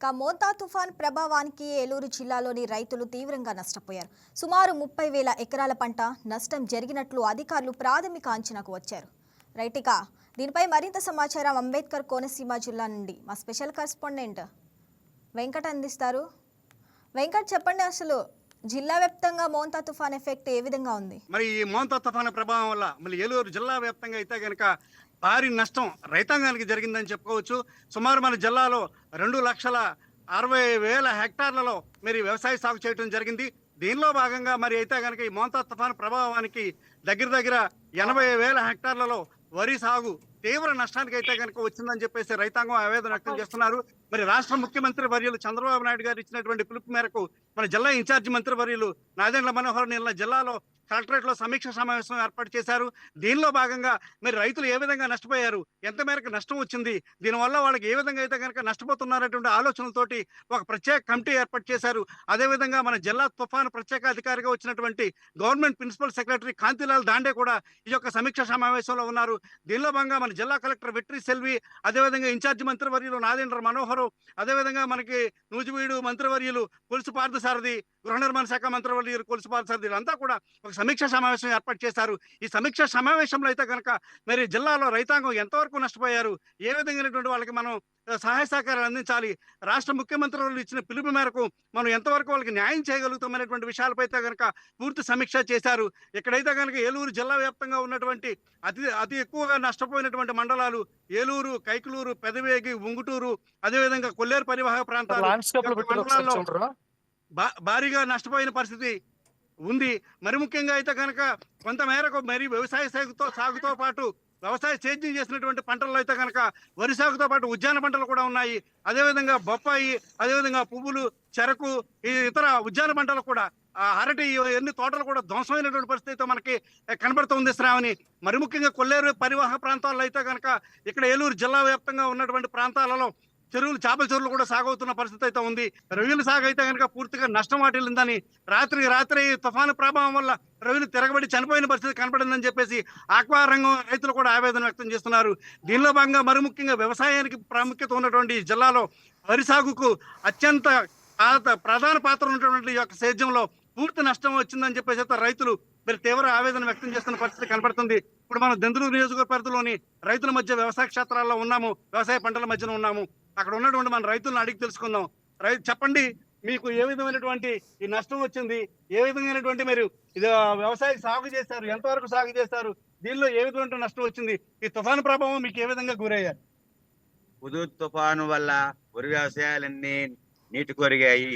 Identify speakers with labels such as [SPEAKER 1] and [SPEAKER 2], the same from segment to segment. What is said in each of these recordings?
[SPEAKER 1] ఇక మోతా తుఫాన్ ప్రభావానికి ఏలూరు జిల్లాలోని రైతులు తీవ్రంగా నష్టపోయారు. సుమారు ముప్పై వేల ఎకరాల పంట నష్టం జరిగినట్లు అధికారులు ప్రాథమిక అంచనాకు వచ్చారు. రైటిక దీనిపై మరింత సమాచారం అంబేద్కర్ కోనసీమ జిల్లా నుండి. మా స్పెషల్ కరెస్పాండెంట్ వెంకట్ అందిస్తారు. వెంకట్ చెప్పండి అసలు జిల్లా వ్యాప్తంగా మోంతా తుఫాన్ ఎఫెక్ట్ ఏ విధంగా ఉంది?
[SPEAKER 2] మరి ఈ మోంతా తుఫాన్ ప్రభావం వల్ల మళ్ళీ ఏలూరు జిల్లా వ్యాప్తంగా అయితే కనుక భారీ నష్టం రైతాంగానికి జరిగిందని చెప్పుకోవచ్చు. సుమారు మన జిల్లాలో రెండు లక్షల అరవై వేల హెక్టార్లలో మరి వ్యవసాయ సాగు చేయడం జరిగింది. దీనిలో భాగంగా మరి అయితే కనుక ఈ మోంతా తుఫాను ప్రభావానికి దగ్గర దగ్గర ఎనభై వేల హెక్టార్లలో వరి సాగు తీవ్ర నష్టానికి అయితే కనుక వచ్చిందని చెప్పేసి రైతాంగం ఆవేదన వ్యక్తం చేస్తున్నారు. మరి రాష్ట్ర ముఖ్యమంత్రి వర్యులు చంద్రబాబు నాయుడు గారు ఇచ్చినటువంటి పిలుపు మేరకు మన జిల్లా ఇన్ఛార్జి మంత్రి వర్యులు నాదెండ్ల మనోహర్ నిన్న జిల్లాలో కలెక్టరేట్లో సమీక్ష సమావేశం ఏర్పాటు చేశారు. దీనిలో భాగంగా మరి రైతులు ఏ విధంగా నష్టపోయారు? ఎంత మేరకు నష్టం వచ్చింది? దీనివల్ల వాళ్ళకి ఏ విధంగా అయితే కనుక నష్టపోతున్నారనేటువంటి ఆలోచనలతోటి ఒక ప్రత్యేక కమిటీ ఏర్పాటు చేశారు. అదేవిధంగా మన జిల్లా తుఫాను ప్రత్యేక అధికారిగా వచ్చినటువంటి government principal secretary Kantilal Dande కూడా ఈ యొక్క సమీక్ష సమావేశంలో ఉన్నారు. దీనిలో భాగంగా మన జిల్లా కలెక్టర్ వెట్రి సెల్వి అదేవిధంగా ఇన్ఛార్జి మంత్రివర్యులు నాదేంద్ర మనోహరు అదేవిధంగా మనకి నూజివీడు మంత్రివర్యులు కొలుసు పార్థసారథి గృహ నిర్మాణ శాఖ మంత్రివర్యులు కొలుసు పార్థసారథి వీళ్ళంతా కూడా ఒక సమీక్ష సమావేశం ఏర్పాటు చేశారు. ఈ సమీక్ష సమావేశంలో అయితే కనుక మరి జిల్లాలో రైతాంగం ఎంతవరకు నష్టపోయారు? ఏ విధంగానటువంటి వాళ్ళకి మనం సహాయ సహకారాలు అందించాలి? రాష్ట్ర ముఖ్యమంత్రి వాళ్ళు ఇచ్చిన పిలుపు మేరకు మనం ఎంతవరకు వాళ్ళకి న్యాయం చేయగలుగుతామనేటువంటి విషయాలపై అయితే కనుక పూర్తి సమీక్ష చేశారు. ఇక్కడైతే కనుక ఏలూరు జిల్లా వ్యాప్తంగా ఉన్నటువంటి అతి అతి ఎక్కువగా నష్టపోయినటువంటి మండలాలు ఏలూరు కైకలూరు పెదవేగి ఉంగుటూరు అదేవిధంగా కొల్లేరు పరివాహక ప్రాంతాలు మండలాల్లో భారీగా నష్టపోయిన పరిస్థితి ఉంది. మరి ముఖ్యంగా అయితే కనుక కొంత మేరకు మరి వ్యవసాయ సాగుతో సాగుతో పాటు వ్యవసాయ సేద్యం చేసినటువంటి పంటల్లో అయితే కనుక వరి సాగుతో పాటు ఉద్యాన పంటలు కూడా ఉన్నాయి. అదేవిధంగా బొప్పాయి అదేవిధంగా పువ్వులు చెరకు ఈ ఇతర ఉద్యాన పంటలు కూడా అరటి ఎన్ని తోటలు కూడా ధ్వంసమైనటువంటి పరిస్థితి మనకి కనబడుతుంది శ్రావణి. మరి ముఖ్యంగా కొల్లేరు పరివాహ ప్రాంతాల్లో అయితే కనుక ఇక్కడ ఏలూరు జిల్లా వ్యాప్తంగా ఉన్నటువంటి ప్రాంతాలలో చెరువులు చేపల చెరువులు కూడా సాగవుతున్న పరిస్థితి అయితే ఉంది. రొయ్యలు సాగు అయితే కనుక పూర్తిగా నష్టం వాటిల్లిందని రాత్రి రాత్రి తుఫాను ప్రభావం వల్ల రొయ్యలు తిరగబడి చనిపోయిన పరిస్థితి కనపడిందని చెప్పేసి ఆక్వా రంగం రైతులు కూడా ఆవేదన వ్యక్తం చేస్తున్నారు. దీనిలో భాగంగా మరి ముఖ్యంగా వ్యవసాయానికి ప్రాముఖ్యత ఉన్నటువంటి జిల్లాలో వరి సాగుకు అత్యంత పాత- ప్రధాన పాత్ర ఉన్నటువంటి యొక్క సేద్యంలో పూర్తి నష్టం వచ్చిందని చెప్పేసి అయితే రైతులు మరి తీవ్ర ఆవేదన వ్యక్తం చేస్తున్న పరిస్థితి కనపడుతుంది. ఇప్పుడు మనం దెందులూరు నియోజకవర్గ పరిధిలోని రైతుల మధ్య వ్యవసాయ క్షేత్రాల్లో ఉన్నాము. వ్యవసాయ పంటల మధ్యన ఉన్నాము. అక్కడ ఉన్నటువంటి మన రైతులను అడిగి తెలుసుకుందాం. రైతు చెప్పండి మీకు ఏ విధమైనటువంటి ఈ నష్టం వచ్చింది ఏ విధమైనటువంటి మీరు ఇది వ్యవసాయ సాగు చేశారు ఎంతవరకు సాగు చేశారు దీనిలో ఏ విధమైన నష్టం వచ్చింది ఈ తుఫాను ప్రభావం మీకు ఏ విధంగా గురయ్యారు
[SPEAKER 3] హుదూ తుఫాను వల్ల వరి వ్యవసాయాలన్నీ నీటి కొరిగాయి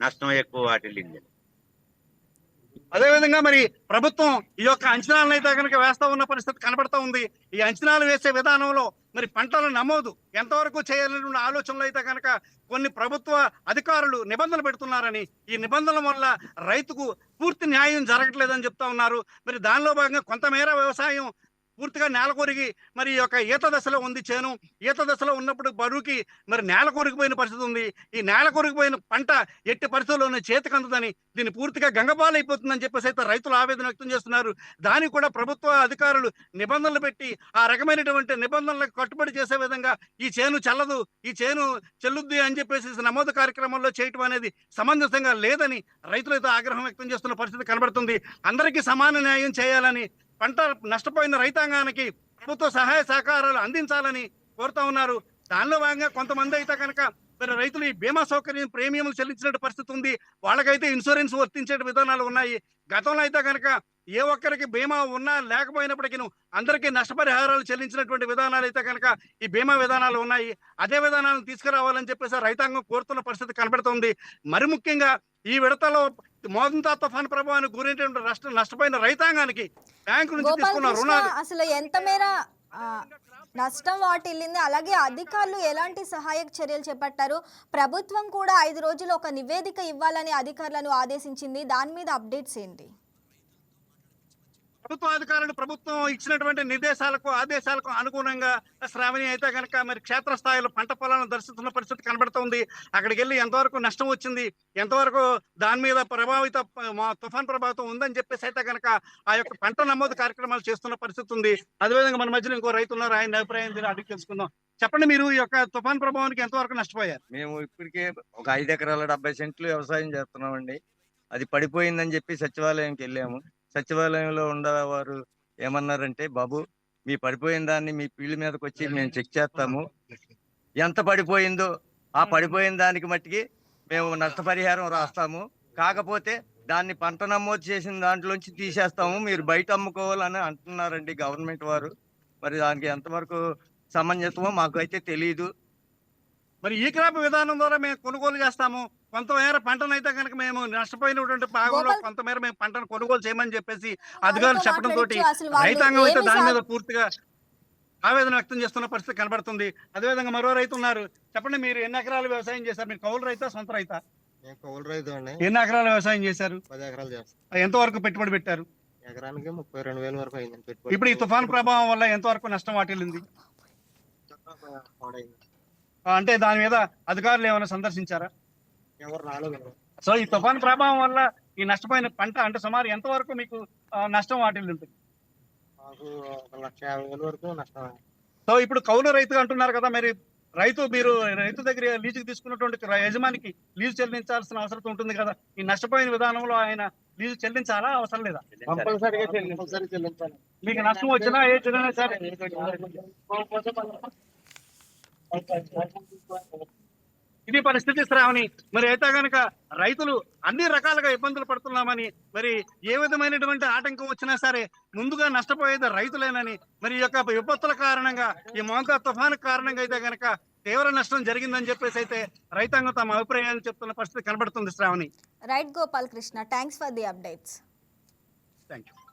[SPEAKER 3] నష్టం ఎక్కువ వాటిల్లింది.
[SPEAKER 2] అదేవిధంగా మరి ప్రభుత్వం ఈ యొక్క అంచనాలను అయితే కనుక వేస్తా ఉన్న పరిస్థితి కనబడతా ఉంది. ఈ అంచనాలు వేసే విధానంలో మరి పంటల నమోదు ఎంతవరకు చేయాలనే ఆలోచనలు అయితే కనుక కొన్ని ప్రభుత్వ అధికారులు నిబంధనలు పెడుతున్నారని ఈ నిబంధనల వల్ల రైతుకు పూర్తి న్యాయం జరగట్లేదని చెప్తా ఉన్నారు. మరి దానిలో భాగంగా కొంతమేర వ్యవసాయం పూర్తిగా నేల కొరిగి మరి ఈ యొక్క ఈత దశలో ఉంది చేను. ఈత దశలో ఉన్నప్పుడు బరువుకి మరి నేల కొరికిపోయిన పరిస్థితి ఉంది. ఈ నేల కొరికిపోయిన పంట ఎట్టి పరిస్థితుల్లోనే చేతికి అందుదని దీన్ని పూర్తిగా గంగపాలు అయిపోతుందని చెప్పేసి అయితే రైతులు ఆవేదన వ్యక్తం చేస్తున్నారు. దానికి కూడా ప్రభుత్వ అధికారులు నిబంధనలు పెట్టి ఆ రకమైనటువంటి నిబంధనలకు కట్టుబడి చేసే విధంగా ఈ చేను చల్లదు ఈ చేను చెల్లుద్ది అని చెప్పేసి నమోదు కార్యక్రమంలో చేయటం అనేది సమంజసంగా లేదని రైతులు అయితే ఆగ్రహం వ్యక్తం చేస్తున్న పరిస్థితి కనబడుతుంది. అందరికీ సమాన న్యాయం చేయాలని పంట నష్టపోయిన రైతాంగానికి ప్రభుత్వ సహాయ సహకారాలు అందించాలని కోరుతా ఉన్నారు. దానిలో భాగంగా కొంతమంది అయితే కనుక మరి రైతులు ఈ బీమా సౌకర్యం ప్రీమియంలు చెల్లించినట్టు పరిస్థితి ఉంది. వాళ్ళకైతే ఇన్సూరెన్స్ వర్తించే విధానాలు ఉన్నాయి. గతంలో అయితే కనుక ఏ ఒక్కరికి బీమా ఉన్నా లేకపోయినప్పటికీ అందరికీ నష్టపరిహారాలు చెల్లించినటువంటి విధానాలు అయితే కనుక ఈ బీమా విధానాలు ఉన్నాయి. అదే విధానాలను తీసుకురావాలని చెప్పేసి రైతాంగం కోరుతున్న పరిస్థితి కనబడుతుంది. మరి ముఖ్యంగా ఈ విడతలో మోదంతా తుఫాన్ ప్రభావానికి గురైనటువంటి నష్ట నష్టపోయిన రైతాంగానికి బ్యాంకు నుంచి తీసుకున్న రుణాలు.
[SPEAKER 1] అసలు ఎంత మేర నష్టం వాటిల్లింది? అలాగే అధికారులు ఎలాంటి సహాయక చర్యలు చేపట్టారు? ప్రభుత్వం కూడా ఐదు రోజులు ఒక నివేదిక ఇవ్వాలని అధికారులను ఆదేశించింది. దాని మీద అప్డేట్స్ ఏంటి?
[SPEAKER 2] ప్రభుత్వ అధికారులు ప్రభుత్వం ఇచ్చినటువంటి నిర్దేశాలకు ఆదేశాలకు అనుగుణంగా శ్రావణి అయితే కనుక మరి క్షేత్రస్థాయిలో పంట పొలాలను దర్శిస్తున్న పరిస్థితి కనబడుతుంది. అక్కడికి వెళ్ళి ఎంతవరకు నష్టం వచ్చింది ఎంతవరకు దాని మీద ప్రభావిత మా తుఫాన్ ప్రభావితం ఉందని చెప్పేసి అయితే కనుక ఆ యొక్క పంట నమోదు కార్యక్రమాలు చేస్తున్న పరిస్థితి ఉంది. అదేవిధంగా మన మధ్యలో ఇంకో రైతు ఉన్నారు. ఆయన అభిప్రాయం అడిగి తెలుసుకుందాం. చెప్పండి మీరు ఈ యొక్క తుఫాన్ ప్రభావానికి ఎంతవరకు నష్టపోయారు?
[SPEAKER 4] మేము ఇప్పటికే ఒక ఐదు ఎకరాల డెబ్బై సెంట్లు వ్యవసాయం చేస్తున్నామండి. అది పడిపోయిందని చెప్పి సచివాలయంకి వెళ్ళాము. సచివాలయంలో ఉండేవారు ఏమన్నారంటే బాబు మీ పడిపోయిన దాన్ని మీ ఫీల్డ్ మీదకి వచ్చి మేము చెక్ చేస్తాము. ఎంత పడిపోయిందో ఆ పడిపోయిన దానికి మట్టికి మేము నష్టపరిహారం రాస్తాము. కాకపోతే దాన్ని పంట నమోదు చేసిన దాంట్లోంచి తీసేస్తాము. మీరు బయట అమ్ముకోవాలని అంటున్నారండి గవర్నమెంట్ వారు. మరి దానికి ఎంతవరకు సమంజసమో మాకు అయితే తెలియదు
[SPEAKER 2] మరి ఈ క్రాప్ విధానం ద్వారా మేము కొనుగోలు చేస్తాము. కొంతమేర పంటను అయితే కనుక మేము నష్టపోయినటువంటి భాగంలో కొంతమేర మేము పంటను కొనుగోలు చేయమని చెప్పేసి అధికారులు చెప్పడం తోటి రైతాంగం అయితే దాని మీద పూర్తిగా ఆవేదన వ్యక్తం చేస్తున్న పరిస్థితి కనబడుతుంది. అదేవిధంగా మరో రైతు ఉన్నారు. చెప్పండి మీరు ఎన్ని ఎకరాలు వ్యవసాయం చేశారు? మీరు కౌలు రైతా సొంత రైతా?
[SPEAKER 5] నేను కౌలు రైతు అండి.
[SPEAKER 2] ఎన్ని ఎకరాలు వ్యవసాయం చేశారు?
[SPEAKER 5] పది ఎకరాలు చేస్తాను
[SPEAKER 2] ఎంతవరకు పెట్టుబడి పెట్టారు?
[SPEAKER 5] ఎకరానికి ముప్పై రెండు వేల వరకు
[SPEAKER 2] ఇప్పుడు ఈ తుఫాన్ ప్రభావం వల్ల ఎంతవరకు నష్టం వాటిల్లింది? అంటే దాని మీద అధికారులు ఏమైనా సందర్శించారా?
[SPEAKER 5] ఎవరు రాలేదు
[SPEAKER 2] సో ఈ తుఫాన్ ప్రభావం వల్ల ఈ నష్టపోయిన పంట అంటే సుమారు ఎంతవరకు మీకు ఆ, నష్టం వాటిల్లి ఉంటుంది?
[SPEAKER 5] మాకు ఒక లక్ష యాభై వేల వరకు నష్టం అయింది.
[SPEAKER 2] సో ఇప్పుడు కౌలు రైతు అంటున్నారు కదా మరి రైతు మీరు రైతు దగ్గర లీజుకి తీసుకున్నటువంటి యజమానికి లీజు చెల్లించాల్సిన అవసరం ఉంటుంది కదా ఈ నష్టపోయిన విధానంలో ఆయన లీజు చెల్లించాలా? అవసరం లేదా? మీకు నష్టం వచ్చినా ఏ చిన్న సరే ఇది పరిస్థితి శ్రావణి. మరి అయితే గనక రైతులు అన్ని రకాలుగా ఇబ్బందులు పడుతున్నామని మరి ఏ విధమైనటువంటి ఆటంకం వచ్చినా సరే ముందుగా నష్టపోయేది రైతులేనని మరి ఈ యొక్క విపత్తుల కారణంగా ఈ మోంతా తుఫాను కారణంగా అయితే గనక తీవ్ర నష్టం జరిగిందని చెప్పేసి అయితే రైతాంగం తమ అభిప్రాయాలు చెప్తున్న పరిస్థితి కనబడుతుంది Shravani.
[SPEAKER 1] Right Gopal Krishna thanks for the updates.
[SPEAKER 2] Thank you